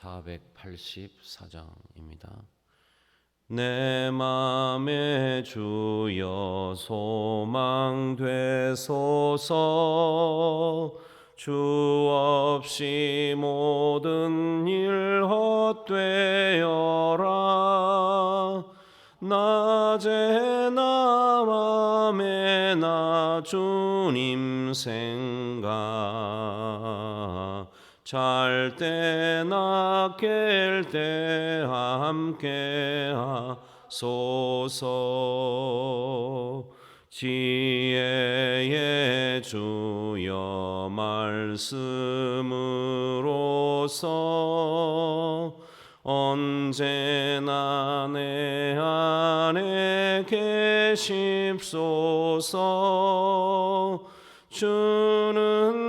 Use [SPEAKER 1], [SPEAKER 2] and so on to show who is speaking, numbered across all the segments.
[SPEAKER 1] (484장입니다) 내 맘에 주여 소망 되소서. 주 없이 모든 일 헛되어라. 낮에 나 맘에 나 주님 생각 잘 때나 깰 때 함께 하소서. 지혜의 주여 말씀으로서 언제나 내 안에 계십소서. 주는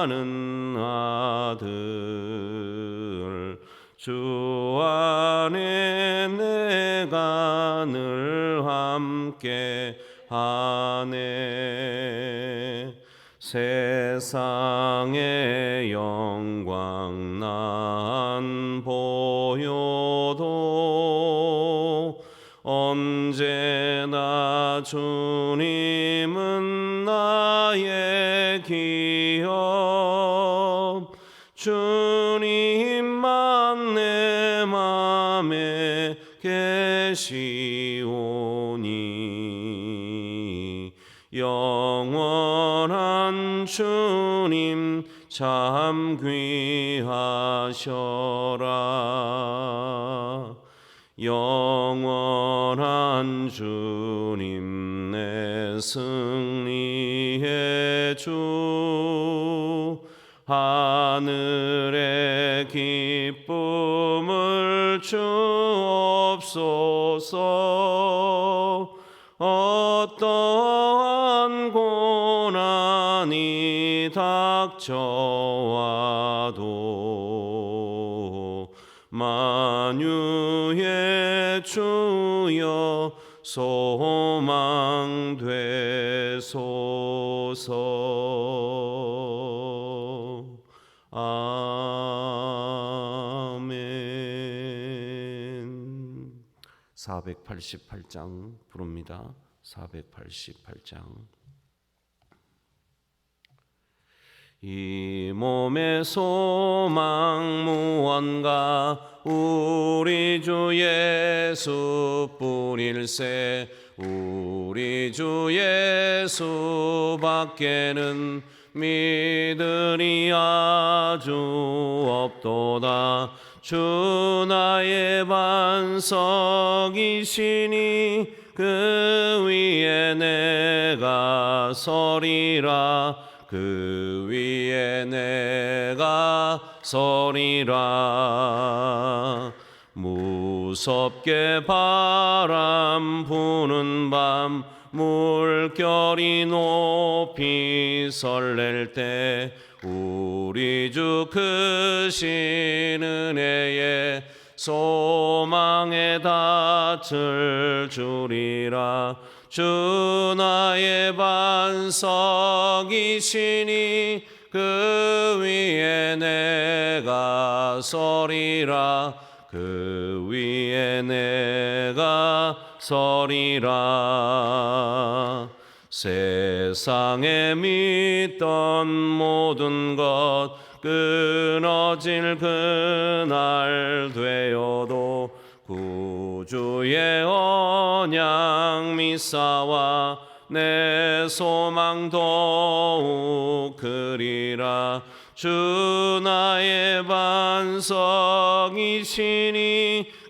[SPEAKER 1] 나는 아들 주 안에 내가 늘 함께 하네. 세상의 영광 난 보여도 언제나 주님 참 귀하셔라. 영원한 주님 내 승리의 주 하늘의 기쁨을 주옵소서. 어 닥쳐와도 만유의 주여 소망 되소서. 아멘. 488장 부릅니다. 488장 이 몸의 소망 무언가 우리 주 예수뿐일세 우리 주 예수밖에는 믿으리 아주 없도다. 주 나의 반석이시니 그 위에 내가 서리라 그 위에 내가 서리라. 무섭게 바람 부는 밤 물결이 높이 설렐 때 우리 주 크신 은혜에 소망의 닻을 주리라 주 나의 반석이시니 그 위에 내가 서리라. 그 위에 내가 서리라. 세상에 믿던 모든 것 끊어질 그날 되어도 구주의 언약 미사와 내 소망 더욱 그리라. 주 나의 반석이시니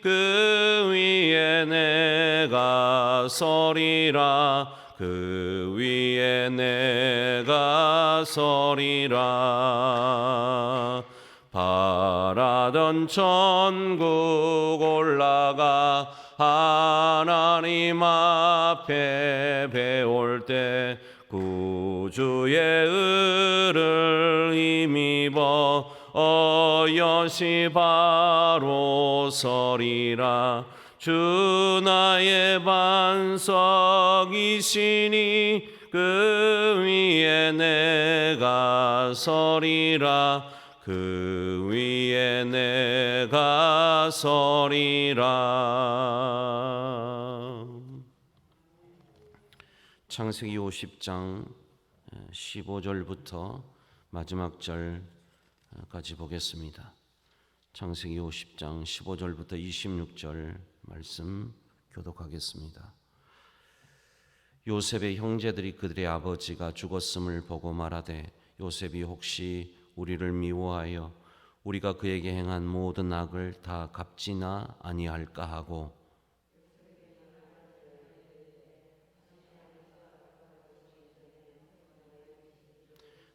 [SPEAKER 1] 그 위에 내가 서리라. 그 위에 내가 서리라 바라던 천국 올라가 하나님 앞에 배울 때 구주의 의를 힘입어 어여시 바로 서리라. 주 나의 반석이시니 그 위에 내가 서리라 그 위에 내가 서리라 창세기 50장 15절부터 마지막 절까지 보겠습니다. 창세기 50장 15절부터 26절 말씀 교독하겠습니다. 요셉의 형제들이 그들의 아버지가 죽었음을 보고 말하되 요셉이 혹시 우리를 미워하여 우리가 그에게 행한 모든 악을 다 갚지나 아니할까 하고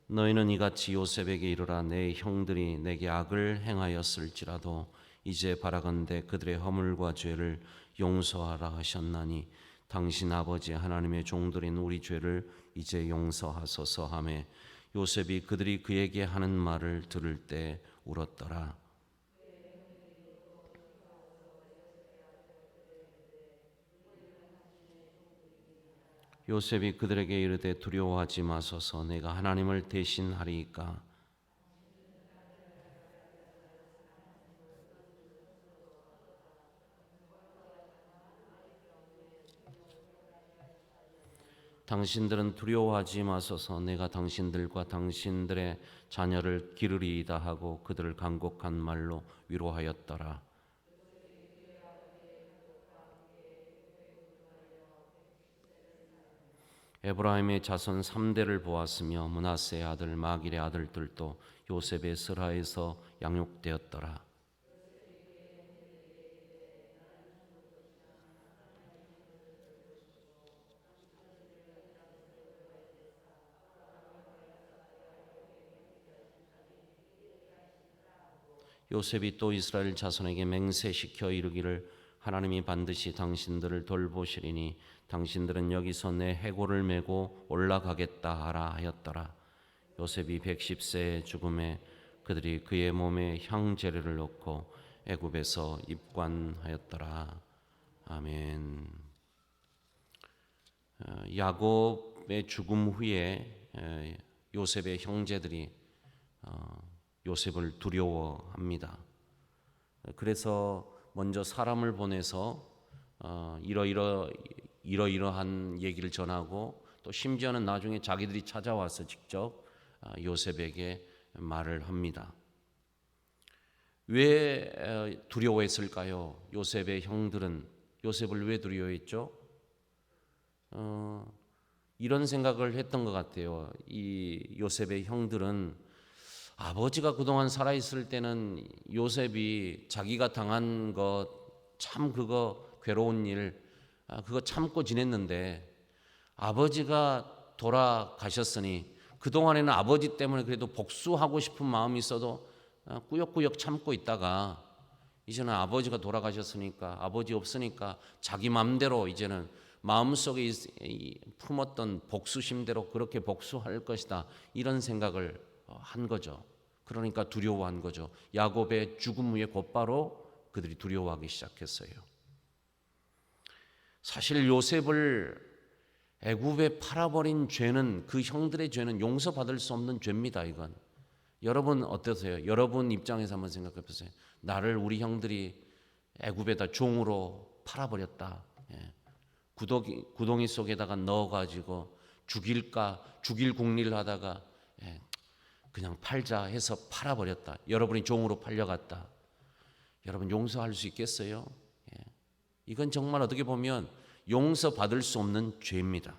[SPEAKER 1] 너희는 이같이 요셉에게 이르라 내 형들이 내게 악을 행하였을지라도 이제 바라건대 그들의 허물과 죄를 용서하라 하셨나니 당신 아버지 하나님의 종들인 우리 죄를 이제 용서하소서 하매 요셉이 그들이 그에게 하는 말을 들을 때 울었더라. 요셉이 그들에게 이르되 두려워하지 마소서. 내가 하나님을 대신하리이까 당신들은 두려워하지 마소서 내가 당신들과 당신들의 자녀를 기르리이다 하고 그들을 간곡한 말로 위로하였더라 에브라임의 자손 3대를 보았으며 문하세의 아들 마길의 아들들도 요셉의 스라에서 양육되었더라. 요셉이 또 이스라엘 자손에게 맹세시켜 이르기를 하나님이 반드시 당신들을 돌보시리니 당신들은 여기서 내 해골을 메고 올라가겠다 하라 하였더라. 요셉이 110세의 죽음에 그들이 그의 몸에 향재료를 넣고 애굽에서 입관하였더라. 아멘. 어, 야곱의 죽음 후에 에, 요셉의 형제들이 어, 요셉을 두려워합니다. 그래서 먼저 사람을 보내서 어, 이러이러 이러이러한 얘기를 전하고 또 심지어는 나중에 자기들이 찾아와서 직접 아, 요셉에게 말을 합니다. 왜 어, 두려워했을까요? 요셉의 형들은 요셉을 왜 두려워했죠? 어, 이런 생각을 했던 것 같아요. 이 요셉의 형들은 아버지가 그동안 살아있을 때는 요셉이 자기가 당한 것 참 그거 괴로운 일 아, 그거 참고 지냈는데 아버지가 돌아가셨으니 그동안에는 아버지 때문에 그래도 복수하고 싶은 마음이 있어도 아, 꾸역꾸역 참고 있다가 이제는 아버지가 돌아가셨으니까 아버지 없으니까 자기 마음대로 이제는 마음속에 품었던 복수심대로 그렇게 복수할 것이다. 이런 생각을 어, 한 거죠. 그러니까 두려워한 거죠. 야곱의 죽음 후에 곧바로 그들이 두려워하기 시작했어요. 사실 요셉을 애굽에 팔아버린 죄는 그 형들의 죄는 용서받을 수 없는 죄입니다. 이건 여러분 어떠세요? 여러분 입장에서 한번 생각해 보세요. 나를 우리 형들이 애굽에다 종으로 팔아버렸다. 예. 구덩이, 구덩이 속에다가 넣어가지고 죽일까 죽일 궁리를 하다가 예, 그냥 팔자 해서 팔아버렸다. 여러분이 종으로 팔려갔다. 여러분 용서할 수 있겠어요? 예. 이건 정말 어떻게 보면 용서받을 수 없는 죄입니다.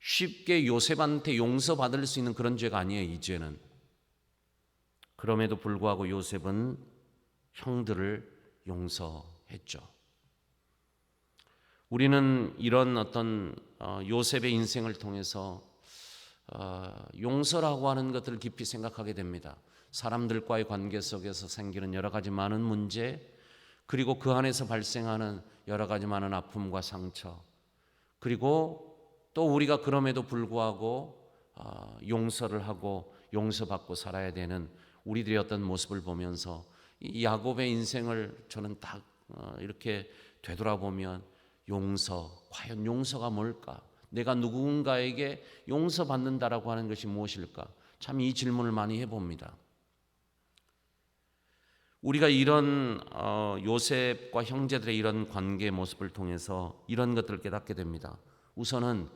[SPEAKER 1] 쉽게 요셉한테 용서받을 수 있는 그런 죄가 아니에요, 이 죄는. 그럼에도 불구하고 요셉은 형들을 용서했죠. 우리는 이런 어떤 어, 요셉의 인생을 통해서 어, 용서라고 하는 것들을 깊이 생각하게 됩니다. 사람들과의 관계 속에서 생기는 여러 가지 많은 문제, 그리고 그 안에서 발생하는 여러 가지 많은 아픔과 상처, 그리고 또 우리가 그럼에도 불구하고 어, 용서를 하고 용서받고 살아야 되는 우리들의 어떤 모습을 보면서 이 야곱의 인생을 저는 딱 어, 이렇게 되돌아보면 용서, 과연 용서가 뭘까? 내가 누군가에게 용서받는다라고 하는 것이 무엇일까? 참 이 질문을 많이 해봅니다. 우리가 이런 어, 요셉과 형제들의 이런 관계 모습을 통해서 이런 것들을 깨닫게 됩니다. 우선은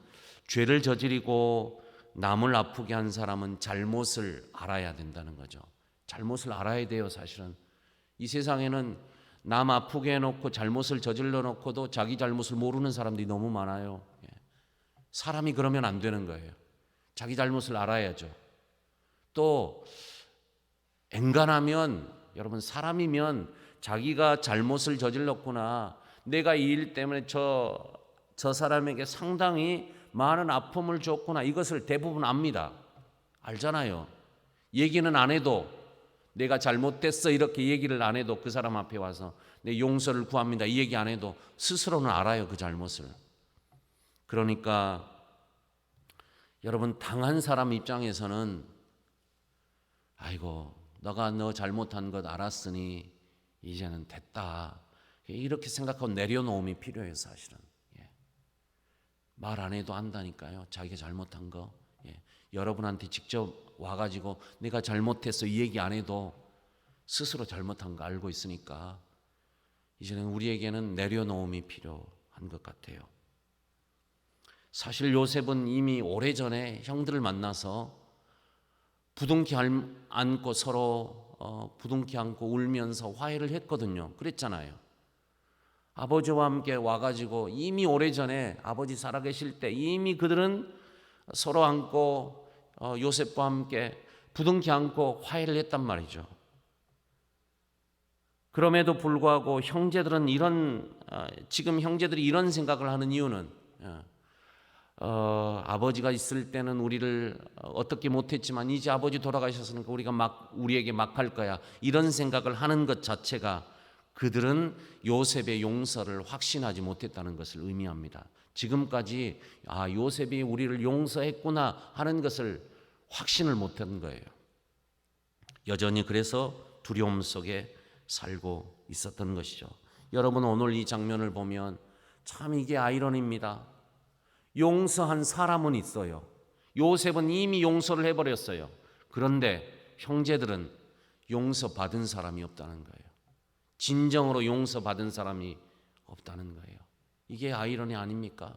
[SPEAKER 1] 죄를 저지르고 남을 아프게 한 사람은 잘못을 알아야 된다는 거죠. 잘못을 알아야 돼요, 사실은. 이 세상에는 남 아프게 해놓고 잘못을 저질러 놓고도 자기 잘못을 모르는 사람들이 너무 많아요. 예. 사람이 그러면 안 되는 거예요. 자기 잘못을 알아야죠. 또 엔간하면 여러분 사람이면 자기가 잘못을 저질렀구나. 내가 이 일 때문에 저, 저 사람에게 상당히 많은 아픔을 줬구나. 이것을 대부분 압니다. 알잖아요. 얘기는 안 해도 내가 잘못됐어 이렇게 얘기를 안 해도 그 사람 앞에 와서 내 용서를 구합니다. 이 얘기 안 해도 스스로는 알아요. 그 잘못을. 그러니까 여러분 당한 사람 입장에서는 아이고 너가 너 잘못한 것 알았으니 이제는 됐다. 이렇게 생각하고 내려놓음이 필요해요, 사실은. 예. 말안 해도 안다니까요. 자기가 잘못한 거. 예. 여러분한테 직접 와가지고 내가 잘못했어 이 얘기 안 해도 스스로 잘못한 거 알고 있으니까 이제는 우리에게는 내려놓음이 필요한 것 같아요. 사실 요셉은 이미 오래전에 형들을 만나서 부둥키 안고 서로 어, 부둥키 안고 울면서 화해를 했거든요. 그랬잖아요. 아버지와 함께 와가지고 이미 오래전에 아버지 살아계실 때 이미 그들은 서로 안고 어, 요셉과 함께 부둥키 안고 화해를 했단 말이죠. 그럼에도 불구하고 형제들은 이런 어, 지금 형제들이 이런 생각을 하는 이유는 어, 어, 아버지가 있을 때는 우리를 어떻게 못했지만 이제 아버지 돌아가셨으니까 우리가 막 우리에게 막할 거야 이런 생각을 하는 것 자체가 그들은 요셉의 용서를 확신하지 못했다는 것을 의미합니다. 지금까지 아 요셉이 우리를 용서했구나 하는 것을 확신을 못한 거예요. 여전히 그래서 두려움 속에 살고 있었던 것이죠. 여러분 오늘 이 장면을 보면 참 이게 아이러니입니다. 용서한 사람은 있어요. 요셉은 이미 용서를 해버렸어요. 그런데 형제들은 용서받은 사람이 없다는 거예요. 진정으로 용서받은 사람이 없다는 거예요. 이게 아이러니 아닙니까?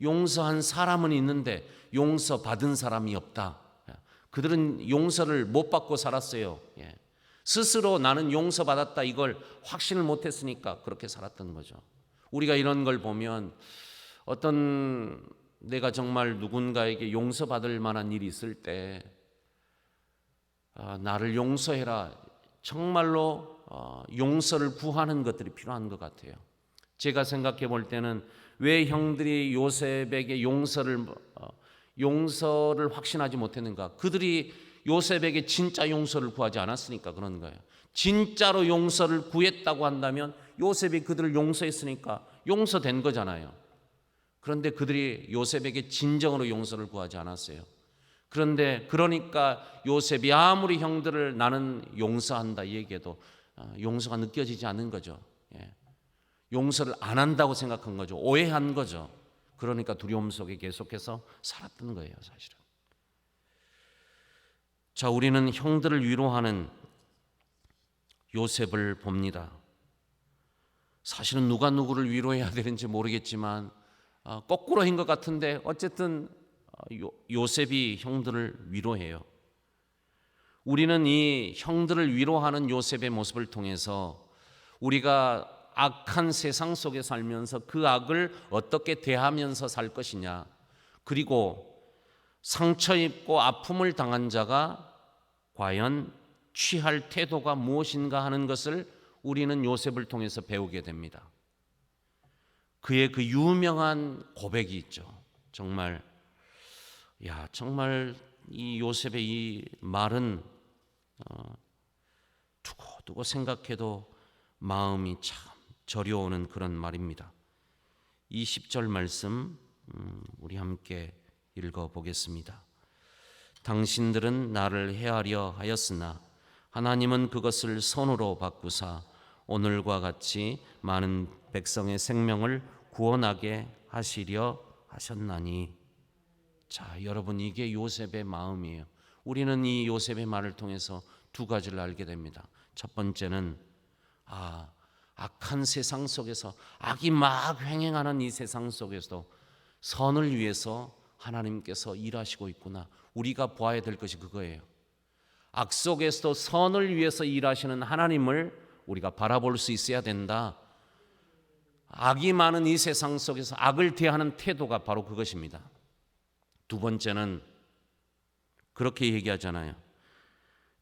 [SPEAKER 1] 용서한 사람은 있는데 용서받은 사람이 없다. 그들은 용서를 못 받고 살았어요. 예. 스스로 나는 용서받았다 이걸 확신을 못했으니까 그렇게 살았던 거죠. 우리가 이런 걸 보면 어떤 내가 정말 누군가에게 용서받을 만한 일이 있을 때 아, 나를 용서해라 정말로 어, 용서를 구하는 것들이 필요한 것 같아요. 제가 생각해 볼 때는 왜 형들이 요셉에게 용서를 어, 용서를 확신하지 못했는가? 그들이 요셉에게 진짜 용서를 구하지 않았으니까 그런 거예요. 진짜로 용서를 구했다고 한다면 요셉이 그들을 용서했으니까 용서된 거잖아요. 그런데 그들이 요셉에게 진정으로 용서를 구하지 않았어요. 그런데 그러니까 요셉이 아무리 형들을 나는 용서한다 얘기해도 어, 용서가 느껴지지 않는 거죠. 예. 용서를 안 한다고 생각한 거죠. 오해한 거죠. 그러니까 두려움 속에 계속해서 살았던 거예요, 사실은. 자, 우리는 형들을 위로하는 요셉을 봅니다. 사실은 누가 누구를 위로해야 되는지 모르겠지만 어, 거꾸로인 것 같은데 어쨌든 어, 요, 요셉이 형들을 위로해요. 우리는 이 형들을 위로하는 요셉의 모습을 통해서 우리가 악한 세상 속에 살면서 그 악을 어떻게 대하면서 살 것이냐. 그리고 상처 입고 아픔을 당한 자가 과연 취할 태도가 무엇인가 하는 것을 우리는 요셉을 통해서 배우게 됩니다. 그의 그 유명한 고백이 있죠. 정말 야 정말 이 요셉의 이 말은 어, 두고 두고 생각해도 마음이 참 저려오는 그런 말입니다. 이 10절 말씀 음, 우리 함께 읽어 보겠습니다. 당신들은 나를 헤아려 하였으나 하나님은 그것을 선으로 바꾸사 오늘과 같이 많은 백성의 생명을 구원하게 하시려 하셨나니 자 여러분 이게 요셉의 마음이에요. 우리는 이 요셉의 말을 통해서 두 가지를 알게 됩니다. 첫 번째는 아 악한 세상 속에서 악이 막 횡행하는 이 세상 속에서도 선을 위해서 하나님께서 일하시고 있구나. 우리가 보아야 될 것이 그거예요. 악 속에서도 선을 위해서 일하시는 하나님을 우리가 바라볼 수 있어야 된다. 악이 많은 이 세상 속에서 악을 대하는 태도가 바로 그것입니다. 두 번째는 그렇게 얘기하잖아요.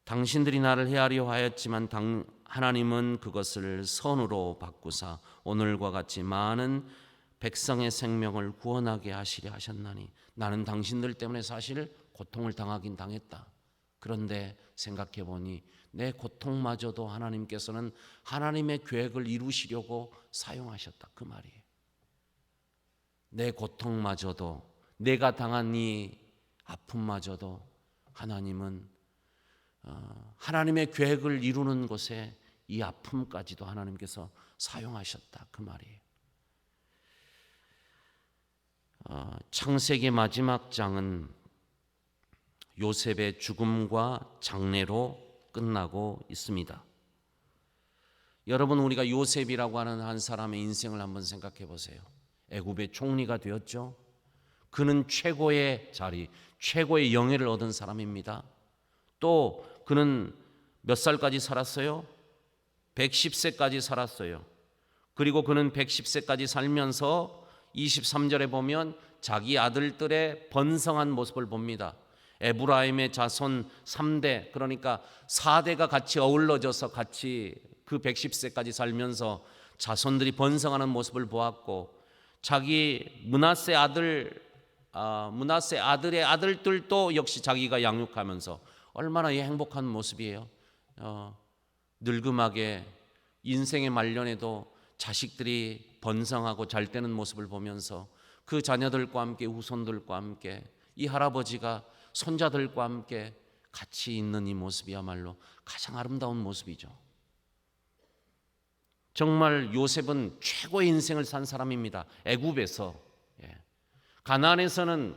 [SPEAKER 1] 당신들이 나를 헤아려 하였지만 당, 하나님은 그것을 선으로 바꾸사 오늘과 같이 많은 백성의 생명을 구원하게 하시려 하셨나니 나는 당신들 때문에 사실 고통을 당하긴 당했다. 그런데 생각해 보니 내 고통마저도 하나님께서는 하나님의 계획을 이루시려고 사용하셨다. 그 말이에요. 내 고통마저도 내가 당한 이 아픔마저도 하나님은 어, 하나님의 계획을 이루는 곳에 이 아픔까지도 하나님께서 사용하셨다. 그 말이에요. 어, 창세기 마지막 장은 요셉의 죽음과 장례로 끝나고 있습니다. 여러분 우리가 요셉이라고 하는 한 사람의 인생을 한번 생각해 보세요. 애굽의 총리가 되었죠. 그는 최고의 자리, 최고의 영예를 얻은 사람입니다. 또 그는 몇 살까지 살았어요? 110세까지 살았어요. 그리고 그는 110세까지 살면서 23절에 보면 자기 아들들의 번성한 모습을 봅니다. 에브라임의 자손 3대 그러니까 4대가 같이 어울러져서 같이 그 110세까지 살면서 자손들이 번성하는 모습을 보았고 자기 문하세 아들 아, 문하세 아들의 아들들도 역시 자기가 양육하면서 얼마나 행복한 모습이에요. 어, 늙음하게 인생의 말년에도 자식들이 번성하고 잘 되는 모습을 보면서 그 자녀들과 함께 후손들과 함께 이 할아버지가 손자들과 함께 같이 있는 이 모습이야말로 가장 아름다운 모습이죠. 정말 요셉은 최고의 인생을 산 사람입니다. 애굽에서 예. 가나안에서는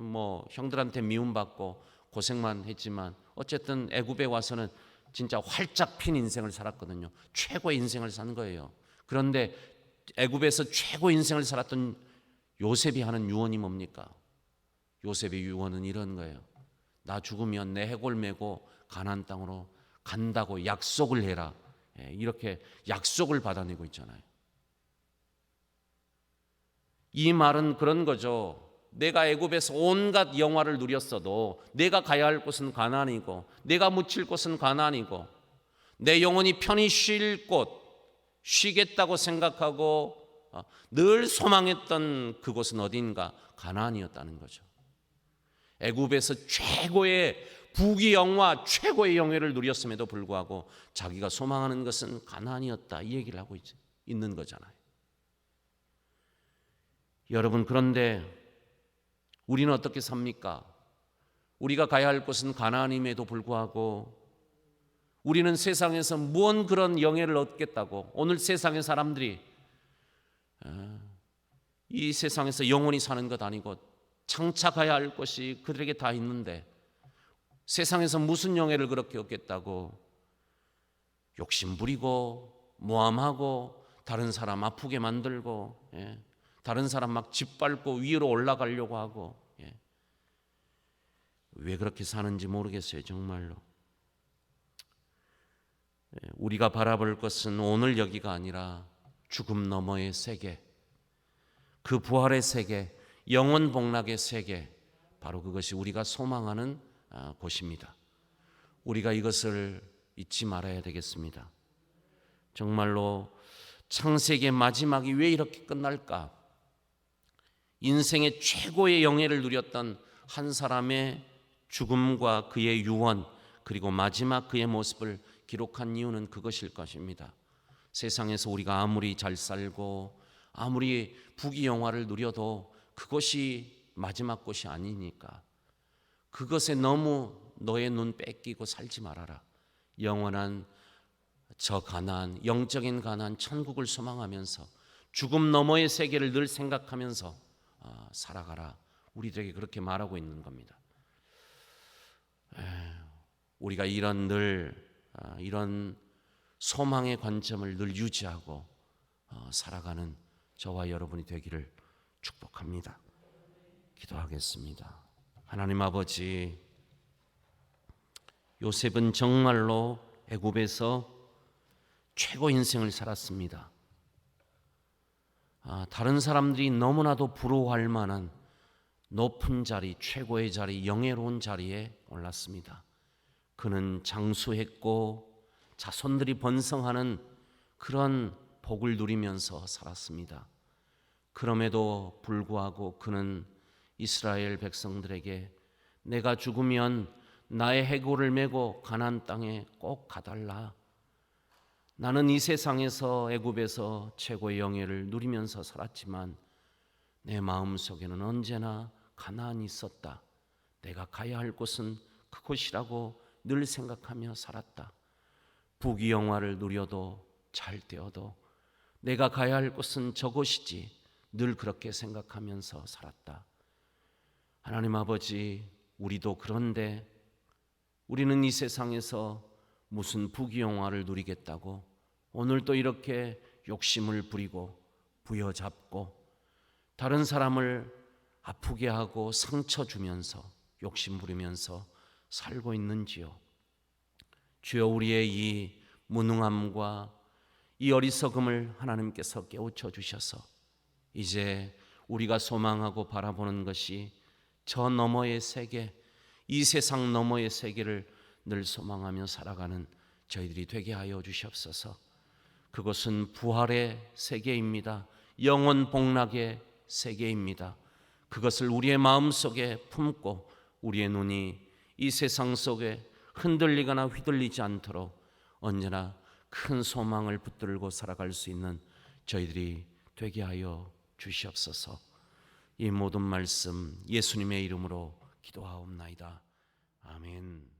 [SPEAKER 1] 뭐 형들한테 미움받고 고생만 했지만 어쨌든 애굽에 와서는 진짜 활짝 핀 인생을 살았거든요. 최고의 인생을 산 거예요. 그런데 애굽에서 최고 인생을 살았던 요셉이 하는 유언이 뭡니까? 요셉의 유언은 이런 거예요. 나 죽으면 내 해골 메고 가나안 땅으로 간다고 약속을 해라. 예, 이렇게 약속을 받아내고 있잖아요. 이 말은 그런 거죠. 내가 애굽에서 온갖 영화를 누렸어도 내가 가야 할 곳은 가나안이고 내가 묻힐 곳은 가나안이고 내 영혼이 편히 쉴 곳 쉬겠다고 생각하고 어, 늘 소망했던 그곳은 어딘가 가나안이었다는 거죠. 애굽에서 최고의 부귀 영화 최고의 영예를 누렸음에도 불구하고 자기가 소망하는 것은 가나안이었다 이 얘기를 하고 있, 있는 거잖아요. 여러분 그런데 우리는 어떻게 삽니까? 우리가 가야 할 곳은 가나안임에도 불구하고 우리는 세상에서 무언 그런 영예를 얻겠다고 오늘 세상의 사람들이 어, 이 세상에서 영원히 사는 것 아니고 가야 할 것이 그들에게 다 있는데 세상에서 무슨 영예를 그렇게 얻겠다고 욕심 부리고 모함하고 다른 사람 아프게 만들고 예. 다른 사람 막 짓밟고 위로 올라가려고 하고 예. 왜 그렇게 사는지 모르겠어요 정말로 예, 우리가 바라볼 것은 오늘 여기가 아니라 죽음 너머의 세계 그 부활의 세계 영원 복락의 세계 바로 그것이 우리가 소망하는 아, 곳입니다. 우리가 이것을 잊지 말아야 되겠습니다. 정말로 창세기의 마지막이 왜 이렇게 끝날까? 인생의 최고의 영예를 누렸던 한 사람의 죽음과 그의 유언 그리고 마지막 그의 모습을 기록한 이유는 그것일 것입니다. 세상에서 우리가 아무리 잘 살고 아무리 부귀 영화를 누려도 그것이 마지막 곳이 아니니까 그것에 너무 너의 눈 뺏기고 살지 말아라. 영원한 저 가난 영적인 가난 천국을 소망하면서 죽음 너머의 세계를 늘 생각하면서 어, 살아가라. 우리들에게 그렇게 말하고 있는 겁니다. 우리가 이런 늘 어, 이런 소망의 관점을 늘 유지하고 어, 살아가는 저와 여러분이 되기를 축복합니다. 기도하겠습니다. 하나님 아버지 요셉은 정말로 애굽에서 최고 인생을 살았습니다. 아, 다른 사람들이 너무나도 부러워할 만한 높은 자리, 최고의 자리, 영예로운 자리에 올랐습니다. 그는 장수했고 자손들이 번성하는 그런 복을 누리면서 살았습니다. 그럼에도 불구하고 그는 이스라엘 백성들에게 내가 죽으면 나의 해골을 메고 가나안 땅에 꼭 가달라. 나는 이 세상에서 애굽에서 최고의 영예를 누리면서 살았지만 내 마음 속에는 언제나 가나안이 있었다. 내가 가야 할 곳은 그곳이라고 늘 생각하며 살았다. 부귀 영화를 누려도 잘 되어도 내가 가야 할 곳은 저곳이지 늘 그렇게 생각하면서 살았다. 하나님 아버지, 우리도 그런데 우리는 이 세상에서 무슨 부귀영화를 누리겠다고 오늘도 이렇게 욕심을 부리고 부여잡고 다른 사람을 아프게 하고 상처 주면서 욕심 부리면서 살고 있는지요. 주여 우리의 이 무능함과 이 어리석음을 하나님께서 깨우쳐 주셔서 이제 우리가 소망하고 바라보는 것이 저 너머의 세계, 이 세상 너머의 세계를 늘 소망하며 살아가는 저희들이 되게 하여 주시옵소서. 그것은 부활의 세계입니다. 영원 복락의 세계입니다. 그것을 우리의 마음 속에 품고 우리의 눈이 이 세상 속에 흔들리거나 휘둘리지 않도록 언제나 큰 소망을 붙들고 살아갈 수 있는 저희들이 되게 하여 주시옵소서. 이 모든 말씀 예수님의 이름으로 기도하옵나이다. 아멘.